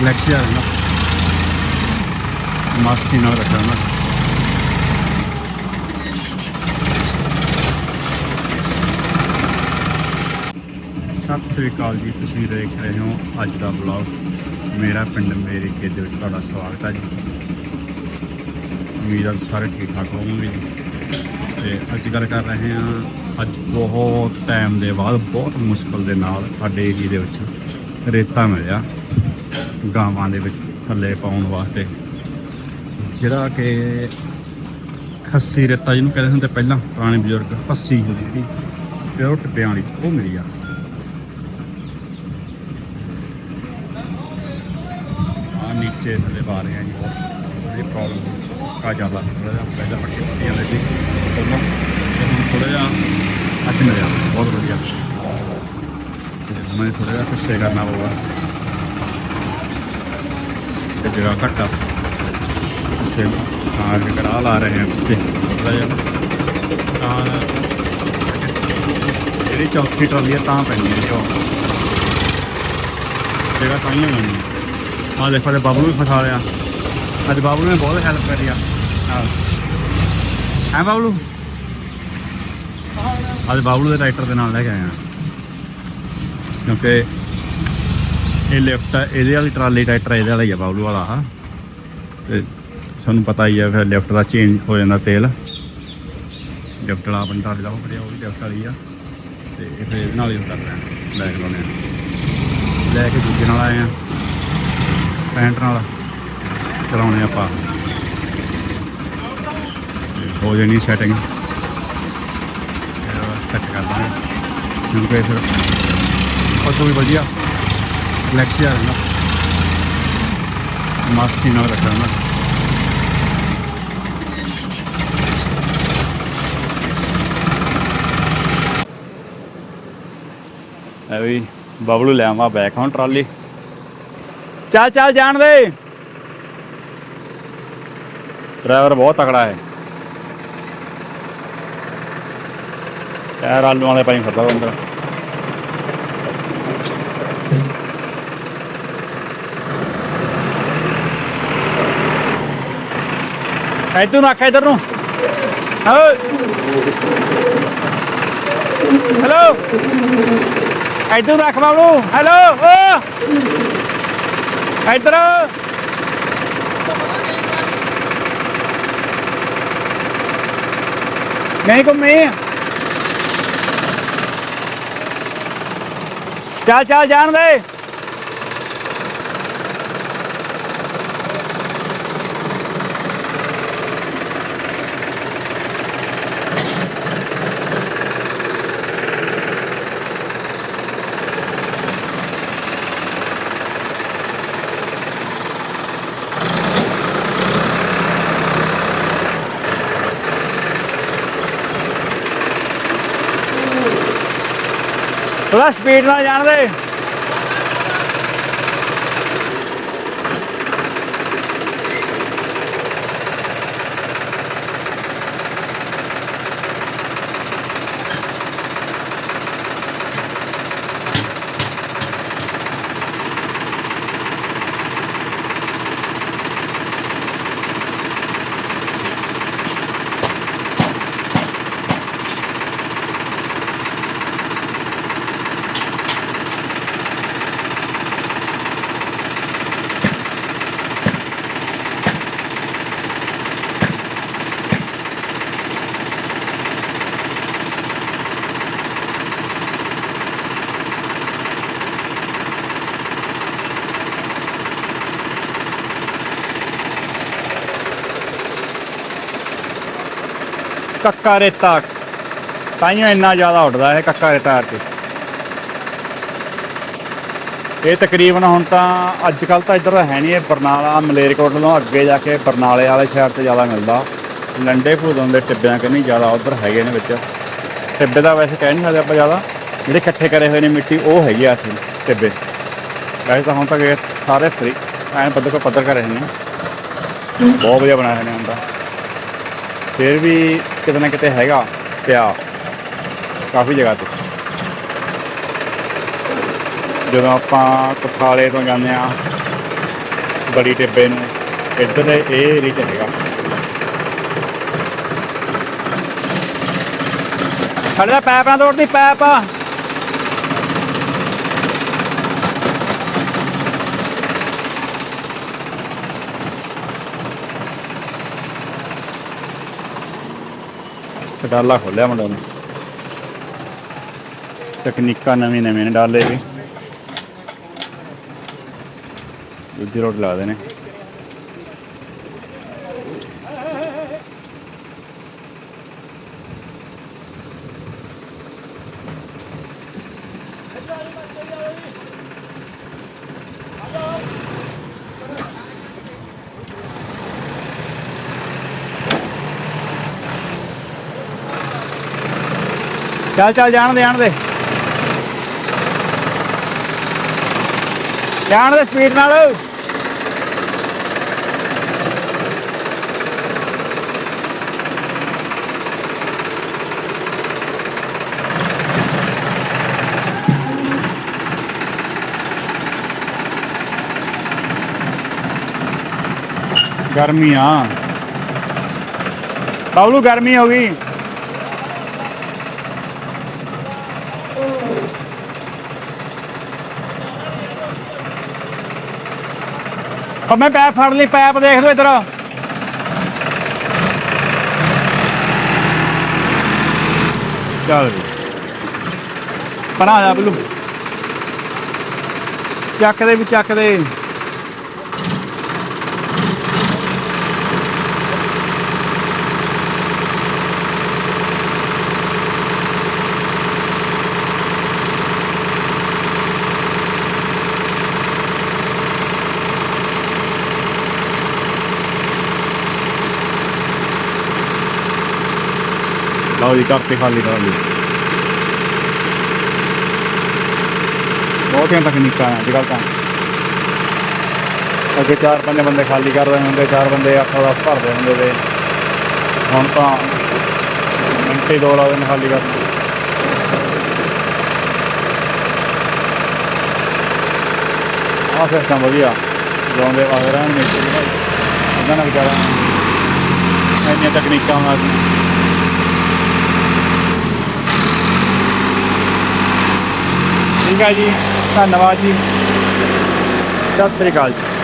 Relax ਜਿਹਾ ਰਹਿੰਦਾ ਮਸਤੀ ਨਾਲ ਰੱਖਣਾ ਸਤਿ ਸ੍ਰੀ ਅਕਾਲ ਜੀ, ਤੁਸੀਂ ਦੇਖ ਰਹੇ ਹੋ ਅੱਜ ਦਾ ਬਲੌਗ ਮੇਰਾ ਪਿੰਡ ਮੇਰੇ ਖੇਤ ਦੇ ਵਿੱਚ ਤੁਹਾਡਾ ਸਵਾਗਤ ਹੈ ਜੀ। ਉਮੀਦ ਹੈ ਸਾਰੇ ਠੀਕ ਠਾਕ ਹੋਵੋਗੇ ਜੀ। ਤੇ ਅੱਜ ਗੱਲ ਕਰ ਰਹੇ ਹਾਂ, ਅੱਜ ਬਹੁਤ ਟਾਈਮ ਦੇ ਬਾਅਦ, ਬਹੁਤ ਮੁਸ਼ਕਲ ਦੇ ਨਾਲ ਸਾਡੇ ਏਰੀਏ ਦੇ ਵਿੱਚ ਰੇਤਾ ਮਿਲਿਆ। ਗਾਵਾਂ ਦੇ ਵਿੱਚ ਥੱਲੇ ਪਾਉਣ ਵਾਸਤੇ। ਜਿਹੜਾ ਕਿ ਖੱਸੀ ਰੇਤਾ ਜਿਹਨੂੰ ਕਹਿੰਦੇ ਹੁੰਦੇ ਪਹਿਲਾਂ, ਪੁਰਾਣੇ ਬਜ਼ੁਰਗ ਪੱਸੀ ਹੁੰਦੀ ਜਿਹੜੀ, ਪਿਓਰ ਟਿੱਬਿਆਂ ਵਾਲੀ, ਉਹ ਮਿਲੀ ਆ। ਆ ਨੀਚੇ ਥੱਲੇ ਪਾ ਰਹੇ ਆ ਜੀ ਇਹ ਪ੍ਰੋਬਲਮ ਕਾ ਜ਼ਿਆਦਾ ਥੋੜਾ ਜਿਹਾ ਪਹਿਲਾਂ ਪੱਕੇ ਪੱਟੀਆਂ ਲੈ ਸੀ। ਤੇ ਹੁਣ ਥੋੜਾ ਜਿਹਾ ਅੱਜ ਮਿਲਿਆ। ਬਹੁਤ ਵਧੀਆ। ਤੇ ਮੈਂ ਥੋੜਾ ਜਿਹਾ ਖੱਸੇ ਕਰਨਾ ਪਊਗਾ। ਤੇ ਜਗ੍ਹਾ ਘੱਟ ਆ ਕਿਸੇ ਆ ਕੇ ਕਰਾ ਲਾ ਰਹੇ ਹਾਂ ਕਿਸੇ ਥੋੜਾ ਜਿਹਾ। ਤਾਂ ਜਿਹੜੀ ਚੌਥੀ ਟਰਾਲੀ ਆ, ਤਾਂ ਪੈਣੀ ਹੈ ਜੋ ਜਗ੍ਹਾ ਤਾਂ ਹੀ ਹੋਣੀ ਆ। ਦੇਖੋ ਤੇ ਬਾਬੂ ਨੂੰ ਵੀ ਫਸਾ ਲਿਆ। ਅੱਜ ਬਾਬੂ ਨੇ ਬਹੁਤ ਹੈਲਪ ਕਰੀ ਆ। ਹਾਂ ਹੈ ਬਾਬੂ? ਇਹ ਲਿਫਟ ਇਹਦੇ ਵਾਲੀ ਟਰਾਲੀ ਟਰੈਕਟਰ, ਇਹਦੇ ਵਾਲਾ ਹੀ ਆ ਬਾਬਲੂ ਵਾਲਾ ਆ ਤੇ ਤੁਹਾਨੂੰ ਪਤਾ ਹੀ ਆ ਫਿਰ ਲਿਫਟ ਦਾ ਚੇਂਜ ਹੋ ਜਾਂਦਾ ਤੇਲ। ਲਿਫਟ ਵਾਲਾ ਆਪਣੀ ਟਰਾਲੀ ਦਾ ਉਹ ਬੜਿਆ ਉਹ ਵੀ ਲਿਫਟ ਵਾਲੀ ਆ। ਤੇ ਇਹ ਫਿਰ ਇਹਦੇ ਨਾਲ ਹੀ ਕਰ ਰਿਹਾ ਲੈ ਕੇ ਲਾਉਣੇ ਆ। ਲੈ ਕੇ ਦੂਜੇ ਨਾਲ ਆਏ ਆ, ਪੈਂਟ ਨਾਲ ਚਲਾਉਣੇ ਆਪਾਂ। ਹੋ ਜਾਣੀ ਸੈਟਿੰਗ ਸੈੱਟ ਕਰ ਦਾਂਗੇ। ਕਿਉਂਕਿ ਫਿਰ ਪਸ਼ੂ ਵੀ ਵਧੀਆ। ਨਾਲ ਰੱਖਣਾ ਨਾ। ਐ ਵੀ ਬਬਲੂ ਲੈ ਆਵਾ ਬੈਕ ਹੁਣ ਟਰਾਲੀ। ਚੱਲ ਚੱਲ ਜਾਣ ਦੇ। ਡਰਾਈਵਰ ਬਹੁਤ ਤਕੜਾ ਹੈ। ਟਾਇਰ ਆਲੂ ਵਾਲੇ ਪਾਈ ਫਿਰਦਾ ਅੰਦਰ ਇੱਧਰ ਨੂੰ ਆਖ ਇੱਧਰ ਨੂੰ। ਹੈਲੋ। ਇੱਧਰ ਨੂੰ ਰੱਖ ਬਾਬੂ। ਹੈਲੋ, ਓ। ਇੱਧਰ ਨਹੀਂ ਘੁੰਮੀ। ਚੱਲ ਚੱਲ, ਜਾਣ ਦੇ। ਥੋੜਾ ਸਪੀਡ ਨਾਲ ਜਾਣ ਦੇ। ਕੱਕਾ ਰੇਤਾ। ਤਾਈਓ ਇੰਨਾ ਜ਼ਿਆਦਾ ਉੱਡਦਾ ਹੈ ਕੱਕਾ ਰੇਤਾ ਕਰਕੇ ਇਹ ਤਕਰੀਬਨ ਹੁਣ ਤਾਂ ਅੱਜ ਕੱਲ ਤਾਂ ਇੱਧਰ ਹੈ ਨਹੀਂ ਇਹ ਬਰਨਾਲਾ ਮਲੇਰਕੋਟਲਾ ਤੋਂ ਅੱਗੇ ਜਾ ਕੇ ਬਰਨਾਲੇ ਵਾਲੇ ਸ਼ਹਿਰ ਤੇ ਜ਼ਿਆਦਾ ਮਿਲਦਾ। ਲੰਡੇ ਭੂਦਨ ਦੇ ਟਿੱਬਿਆਂ ਕਿ ਜ਼ਿਆਦਾ ਉੱਧਰ ਹੈਗੇ ਨੇ ਵਿੱਚ। ਟਿੱਬੇ ਦਾ ਵੈਸੇ ਕਹਿ ਨਹੀਂ ਸਕਦੇ ਆਪਾਂ ਜ਼ਿਆਦਾ। ਜਿਹੜੇ ਇਕੱਠੇ ਕਰੇ ਹੋਏ ਨੇ ਮਿੱਟੀ, ਉਹ ਹੈਗੀ ਆ ਇੱਥੇ ਟਿੱਬੇ। ਵੈਸੇ ਤਾਂ ਹੁਣ ਤੱਕ ਸਾਰੇ ਫਰੀ, ਐਨ ਪੱਧਰ ਕੋ ਪੱਧਰ ਕਰ ਰਹੇ ਨੇ। ਬਹੁਤ ਵਧੀਆ ਬਣਾਏ ਹੋਏ ਨੇ ਹੁੰਦਾ ਫਿਰ ਵੀ ਕਿਤੇ ਨਾ ਕਿਤੇ ਹੈਗਾ ਪਿਆ ਕਾਫੀ ਜਗ੍ਹਾ ਤੇ। ਜਦੋਂ ਆਪਾਂ ਕਥਾਲੇ ਤੋਂ ਜਾਂਦੇ ਆ ਬੜੀ ਟਿੱਬੇ ਨੂੰ, ਇੱਧਰ ਇਹ ਏਰੀਆ ਚ ਹੈਗਾ। ਖੜੇ ਦਾ ਪੈਪ ਨਾ ਤੋੜਦੀ, ਪੈਪ। ਡਾਲਾ ਖੋਲਿਆ ਮੁੰਡਾ ਨੇ। ਤਕਨੀਕਾਂ ਨਵੀਂ ਨਵੀਆਂ ਨੇ, ਡਾਲੇ ਵੀ। ਦੂਜੀ ਰੋਡ ਲਾ ਦੇ ਨੇ ਚੱਲ ਚੱਲ, ਜਾਣ ਦੇ ਜਾਣ ਦੇ। ਜਾਣ ਦੇ ਸਪੀਡ ਨਾਲ। ਗਰਮੀ ਆ। ਬਾਬਲੂ, ਗਰਮੀ ਹੋ ਗਈ। ਉਹ ਮੈਂ ਪੈਪ ਫੜ ਲਈ, ਪੈਪ ਦੇਖ ਲਓ ਇਧਰ। ਚੱਲ ਵੀ। ਪਰਾਂ ਜਾ ਬਲੂ। ਚੱਕ ਦੇ ਵੀ ਚੱਕ ਦੇ ਲਓ ਜੀ ਕਰਤੇ ਖਾਲੀ ਕਰ ਲਈ ਬਹੁਤੀਆਂ ਤਕਨੀਕਾਂ ਨੇ ਅੱਜ ਕੱਲ੍ਹ ਤਾਂ ਅੱਗੇ ਚਾਰ ਪੰਜ ਬੰਦੇ ਖਾਲੀ ਕਰ ਰਹੇ ਹੁੰਦੇ ਚਾਰ ਬੰਦੇ 8 10 ਭਰਦੇ ਹੁੰਦੇ ਤੇ ਹੁਣ ਤਾਂ ਮਿੰਟੇ ਦੋ ਲਾ ਦਿਨ ਖਾਲੀ ਕਰ ਆਹ ਸਿਸਟਮ ਵਧੀਆ ਲਾਉਂਦੇ ਵਾਲੇ ਰਹਿਣ ਮਿਸਤਰੀ ਭਾਈ ਉਹਨਾਂ ਨਾਲ ਵਿਚਾਰਾ ਇੰਨੀਆਂ ਤਕਨੀਕਾਂ ਨਾਲ ਠੀਕ ਆ ਜੀ। ਧੰਨਵਾਦ ਜੀ। ਸਤਿ ਸ੍ਰੀ ਅਕਾਲ ਜੀ।